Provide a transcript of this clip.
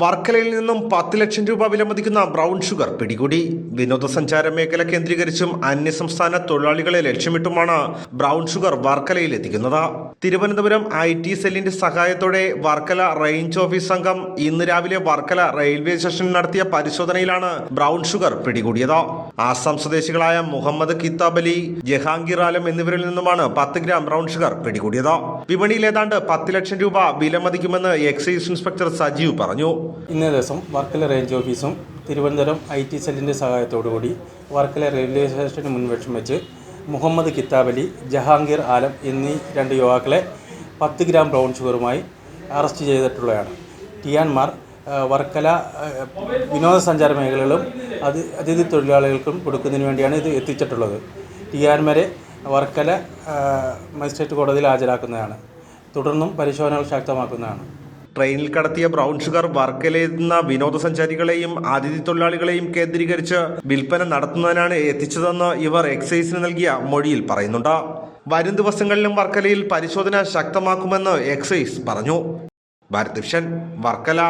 വർക്കലയിൽ നിന്നും പത്ത് ലക്ഷം രൂപ വിലമതിക്കുന്ന ബ്രൗൺ ഷുഗർ പിടികൂടി. വിനോദസഞ്ചാര മേഖല കേന്ദ്രീകരിച്ചും അന്യസംസ്ഥാന തൊഴിലാളികളെ ലക്ഷ്യമിട്ടുമാണ് ബ്രൗൺ ഷുഗർ വർക്കലയിൽ എത്തിക്കുന്നത്. തിരുവനന്തപുരം ഐ ടി സെല്ലിന്റെ സഹായത്തോടെ വർക്കല റേഞ്ച് ഓഫീസ് സംഘം ഇന്ന് രാവിലെ വർക്കല റെയിൽവേ സ്റ്റേഷനിൽ നടത്തിയ പരിശോധനയിലാണ് ബ്രൗൺ ഷുഗർ പിടികൂടിയത്. ആസാം സ്വദേശികളായ മുഹമ്മദ് കിത്താബ് അലി ജഹാംഗീർ ആലം എന്നിവരിൽ നിന്നുമാണ് പത്ത് ഗ്രാം ബ്രൗൺ ഷുഗർ പിടികൂടിയത്. വിപണിയിൽ ഏതാണ്ട് പത്ത് ലക്ഷം രൂപ വിലമതിക്കുമെന്ന് എക്സൈസ് ഇൻസ്പെക്ടർ സജീവ് പറഞ്ഞു. ഇന്നേ ദിവസം വർക്കല റേഞ്ച് ഓഫീസും തിരുവനന്തപുരം ഐ ടി സെല്ലിന്റെ സഹായത്തോടുകൂടി വർക്കല റെയിൽവേ സ്റ്റേഷന് മുൻവശം വെച്ച് മുഹമ്മദ് കിത്താബലി ജഹാംഗീർ ആലം എന്നീ രണ്ട് യുവാക്കളെ പത്ത് ഗ്രാം ബ്രൗൺ ഷുഗറുമായി അറസ്റ്റ് ചെയ്തിട്ടുള്ളതാണ് ടിയാൻമാർ വർക്കല വിനോദസഞ്ചാര മേഖലകളും അത് അതിഥി തൊഴിലാളികൾക്കും കൊടുക്കുന്നതിന് വേണ്ടിയാണ് ഇത് എത്തിച്ചിട്ടുള്ളത്. ടിയാൻമാരെ വർക്കല മജിസ്ട്രേറ്റ് കോടതിയിൽ ഹാജരാക്കുന്നതാണ്. തുടർന്നും പരിശോധനകൾ ശക്തമാക്കുന്നതാണ്. ട്രെയിനിൽ കടത്തിയ ബ്രൗൺ ഷുഗർ വർക്കലെത്തുന്ന വിനോദസഞ്ചാരികളെയും അതിഥി തൊഴിലാളികളെയും കേന്ദ്രീകരിച്ച് വിൽപ്പന നടത്തുന്നതിനാണ് എത്തിച്ചതെന്ന് ഇവർ എക്സൈസിന് നൽകിയ മൊഴിയിൽ പറയുന്നുണ്ട്. വരും ദിവസങ്ങളിലും വർക്കലയിൽ പരിശോധന ശക്തമാക്കുമെന്ന് എക്സൈസ് പറഞ്ഞു. ഭാരത് വർക്കല.